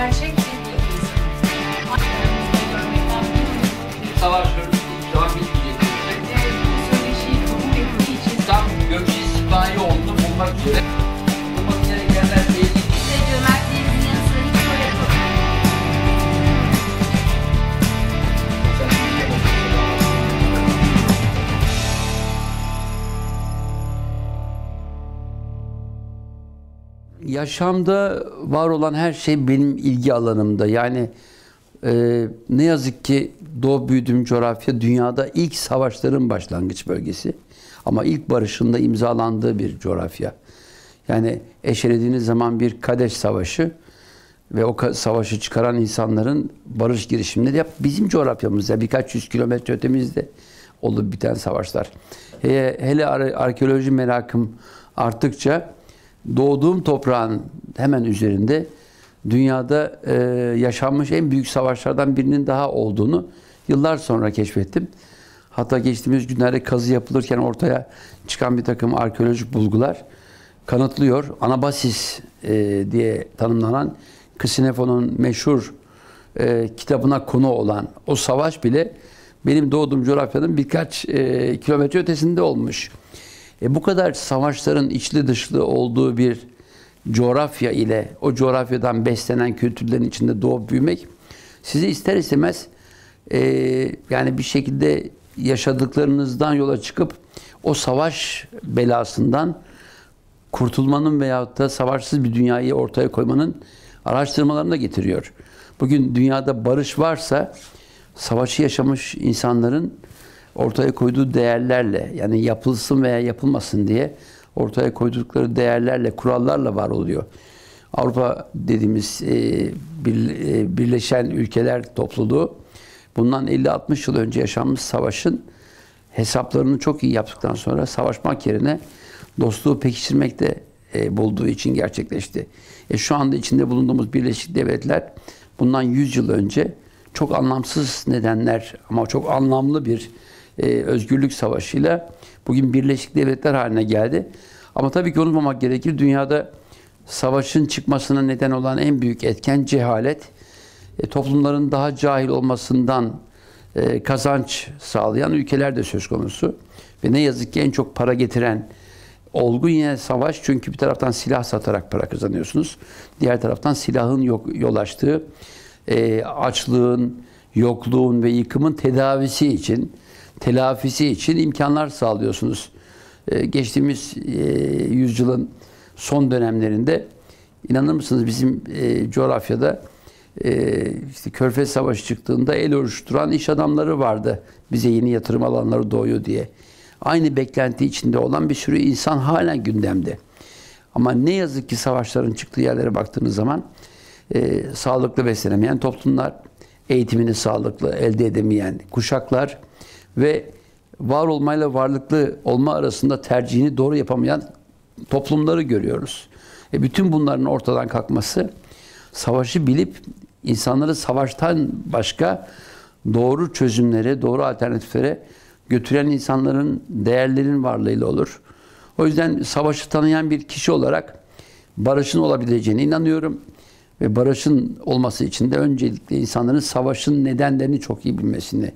gerçek bir bitmeyecek. Bu söyleşiyi kabul ettiği için Tam gökçe sipahi oldu bulmak üzere. Yaşamda var olan her şey benim ilgi alanımda. Yani e, ne yazık ki doğup büyüdüğüm coğrafya dünyada ilk savaşların başlangıç bölgesi. Ama ilk barışın da imzalandığı bir coğrafya. Yani eşelediğiniz zaman bir Kadeş Savaşı ve o savaşı çıkaran insanların barış girişimleri hep bizim coğrafyamızda birkaç yüz kilometre ötemizde olup biten savaşlar. Hele, hele ar- arkeoloji merakım arttıkça doğduğum toprağın hemen üzerinde dünyada e, yaşanmış en büyük savaşlardan birinin daha olduğunu yıllar sonra keşfettim. Hatta geçtiğimiz günlerde kazı yapılırken ortaya çıkan bir takım arkeolojik bulgular kanıtlıyor. Anabasis e, diye tanımlanan Ksinefon'un meşhur e, kitabına konu olan o savaş bile benim doğduğum coğrafyanın birkaç e, kilometre ötesinde olmuş. E, bu kadar savaşların içli dışlı olduğu bir coğrafya ile o coğrafyadan beslenen kültürlerin içinde doğup büyümek sizi ister istemez e, yani bir şekilde yaşadıklarınızdan yola çıkıp o savaş belasından kurtulmanın veyahut da savaşsız bir dünyayı ortaya koymanın araştırmalarını da getiriyor. Bugün dünyada barış varsa savaşı yaşamış insanların ortaya koyduğu değerlerle yani yapılsın veya yapılmasın diye ortaya koydukları değerlerle, kurallarla var oluyor. Avrupa dediğimiz e, bir, e, Birleşen Ülkeler topluluğu bundan 50-60 yıl önce yaşanmış savaşın hesaplarını çok iyi yaptıktan sonra savaşmak yerine dostluğu pekiştirmekte e, bulduğu için gerçekleşti. E, şu anda içinde bulunduğumuz Birleşik Devletler bundan 100 yıl önce çok anlamsız nedenler ama çok anlamlı bir e, özgürlük savaşıyla bugün Birleşik Devletler haline geldi. Ama tabii ki unutmamak gerekir dünyada savaşın çıkmasına neden olan en büyük etken cehalet. E, toplumların daha cahil olmasından e, kazanç sağlayan ülkeler de söz konusu. Ve ne yazık ki en çok para getiren olgu yine savaş. Çünkü bir taraftan silah satarak para kazanıyorsunuz. Diğer taraftan silahın yok, yol açtığı e, açlığın, yokluğun ve yıkımın tedavisi için, telafisi için imkanlar sağlıyorsunuz. E, geçtiğimiz e, yüzyılın son dönemlerinde inanır mısınız bizim e, coğrafyada e, işte Körfez Savaşı çıktığında el oluşturan iş adamları vardı. Bize yeni yatırım alanları doğuyor diye. Aynı beklenti içinde olan bir sürü insan halen gündemde. Ama ne yazık ki savaşların çıktığı yerlere baktığınız zaman e, sağlıklı beslenemeyen toplumlar, eğitimini sağlıklı elde edemeyen kuşaklar ve var olmayla varlıklı olma arasında tercihini doğru yapamayan toplumları görüyoruz. E bütün bunların ortadan kalkması savaşı bilip insanları savaştan başka doğru çözümlere, doğru alternatiflere götüren insanların, değerlerin varlığıyla olur. O yüzden savaşı tanıyan bir kişi olarak barışın olabileceğine inanıyorum. Ve barışın olması için de öncelikle insanların savaşın nedenlerini çok iyi bilmesini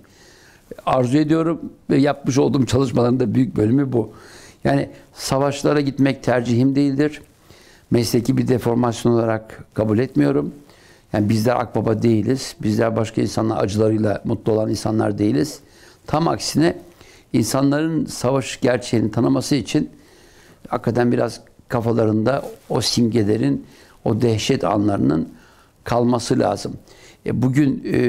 arzu ediyorum. Ve yapmış olduğum çalışmaların da büyük bölümü bu. Yani savaşlara gitmek tercihim değildir. Mesleki bir deformasyon olarak kabul etmiyorum. Yani bizler akbaba değiliz. Bizler başka insanlar acılarıyla mutlu olan insanlar değiliz. Tam aksine insanların savaş gerçeğini tanıması için hakikaten biraz kafalarında o simgelerin, o dehşet anlarının kalması lazım. E bugün e,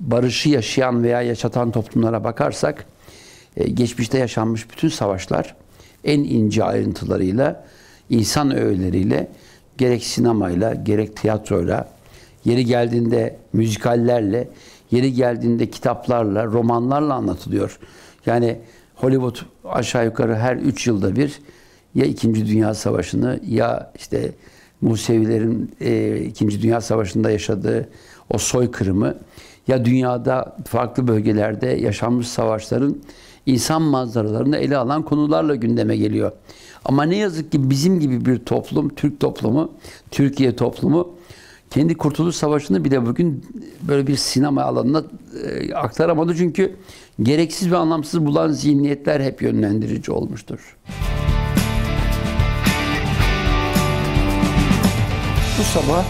barışı yaşayan veya yaşatan toplumlara bakarsak, e, geçmişte yaşanmış bütün savaşlar en ince ayrıntılarıyla, insan öğeleriyle, gerek sinemayla, gerek tiyatroyla, yeri geldiğinde müzikallerle, yeri geldiğinde kitaplarla, romanlarla anlatılıyor. Yani Hollywood aşağı yukarı her üç yılda bir ya İkinci Dünya Savaşı'nı ya işte Musevilerin e, Dünya Savaşı'nda yaşadığı o soykırımı ya dünyada farklı bölgelerde yaşanmış savaşların insan manzaralarını ele alan konularla gündeme geliyor. Ama ne yazık ki bizim gibi bir toplum, Türk toplumu, Türkiye toplumu kendi Kurtuluş Savaşı'nı bile bugün böyle bir sinema alanına e, aktaramadı. Çünkü gereksiz ve anlamsız bulan zihniyetler hep yönlendirici olmuştur. Bu sabah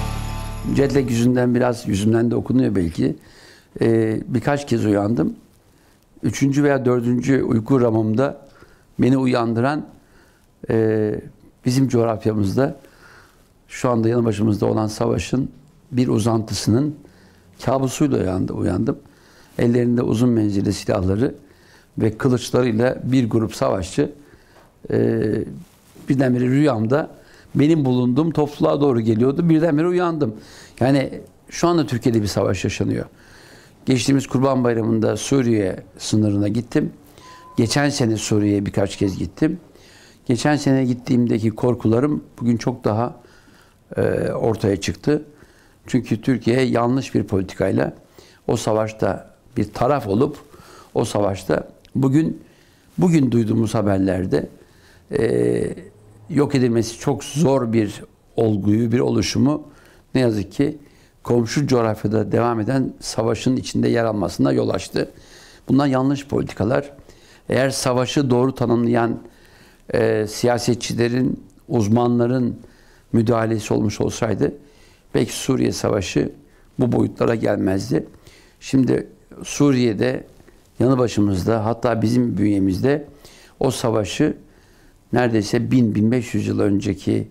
jetlag yüzünden biraz yüzümden de okunuyor belki. Ee, birkaç kez uyandım. Üçüncü veya dördüncü uyku ramımda beni uyandıran e, bizim coğrafyamızda şu anda yanı başımızda olan savaşın bir uzantısının kabusuyla uyandı, uyandım. Ellerinde uzun menzilli silahları ve kılıçlarıyla bir grup savaşçı e, birdenbire rüyamda benim bulunduğum topluluğa doğru geliyordu. Birdenbire uyandım. Yani şu anda Türkiye'de bir savaş yaşanıyor. Geçtiğimiz Kurban Bayramı'nda Suriye sınırına gittim. Geçen sene Suriye'ye birkaç kez gittim. Geçen sene gittiğimdeki korkularım bugün çok daha e, ortaya çıktı. Çünkü Türkiye yanlış bir politikayla o savaşta bir taraf olup o savaşta bugün bugün duyduğumuz haberlerde e, yok edilmesi çok zor bir olguyu, bir oluşumu ne yazık ki komşu coğrafyada devam eden savaşın içinde yer almasına yol açtı. Bunlar yanlış politikalar. Eğer savaşı doğru tanımlayan e, siyasetçilerin, uzmanların müdahalesi olmuş olsaydı belki Suriye Savaşı bu boyutlara gelmezdi. Şimdi Suriye'de yanı başımızda hatta bizim bünyemizde o savaşı neredeyse 1000-1500 yıl önceki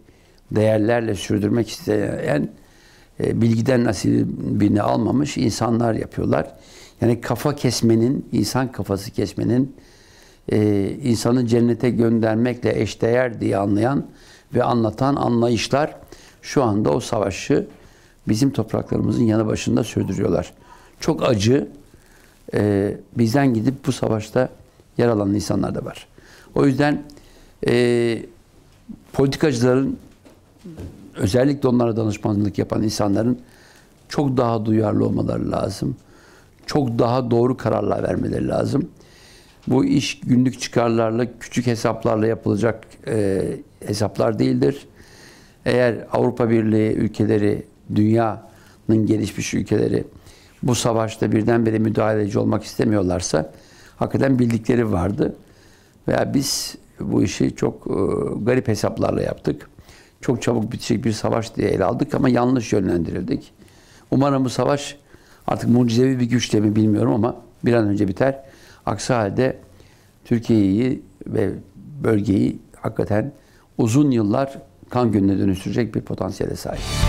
değerlerle sürdürmek isteyen e, bilgiden nasibini almamış insanlar yapıyorlar. Yani kafa kesmenin, insan kafası kesmenin e, insanı cennete göndermekle eşdeğer diye anlayan ve anlatan anlayışlar şu anda o savaşı bizim topraklarımızın yanı başında sürdürüyorlar. Çok acı. E, bizden gidip bu savaşta yer alan insanlar da var. O yüzden e, politikacıların özellikle onlara danışmanlık yapan insanların çok daha duyarlı olmaları lazım. Çok daha doğru kararlar vermeleri lazım. Bu iş günlük çıkarlarla, küçük hesaplarla yapılacak e, hesaplar değildir. Eğer Avrupa Birliği ülkeleri, dünyanın gelişmiş ülkeleri bu savaşta birdenbire müdahaleci olmak istemiyorlarsa hakikaten bildikleri vardı. Veya biz bu işi çok e, garip hesaplarla yaptık. Çok çabuk bitecek bir savaş diye ele aldık ama yanlış yönlendirildik. Umarım bu savaş artık mucizevi bir güçle mi bilmiyorum ama bir an önce biter. Aksi halde Türkiye'yi ve bölgeyi hakikaten uzun yıllar kan gölüne dönüştürecek bir potansiyele sahip.